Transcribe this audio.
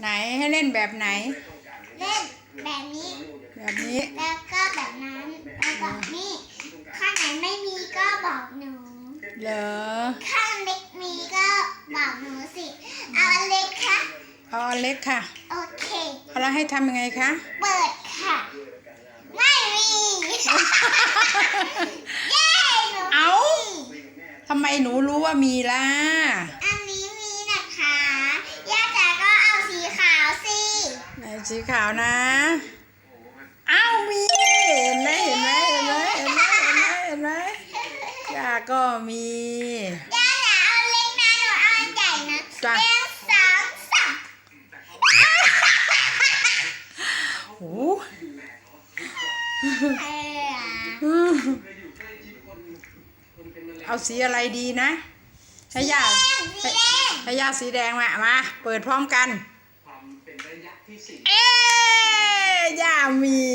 ไหนให้เล่นแบบไหน เล่นแบบนี้ แบบนี้แล้วก็แบบนั้นแล้วก็นี่ข้างไหนไม่มีก็บอกหนู เหรอ ข้างเล็กมีก็บอกหนูสิ เอาอันเล็กค่ะ เอาอันเล็กค่ะ โอเคเอาแล้วให้ทำยังไงคะ เปิดค่ะ ไม่มี เย้หนูเอามีทำไมหนูรู้ว่ามีล่ะอันนี้มีนะคะย่าจ๋าก็เอาสีขาวสิ ไหน สีขาวนะ อ้าวมีเห็นไหมเห็นไหมเห็นไหมเห็นไหมเห็นไหมเห็นไหมย่าก็มีย่าจ๋าเอาเล็กนะหนูเอาอันใหญ่นะจ้ะเล็กสองสามโอ้เออเอาสีอะไรดีนะให้ย่าสีแดงให้ย่าสีแดงมา มา เปิดพร้อมกัน เอ๊ะย่ามี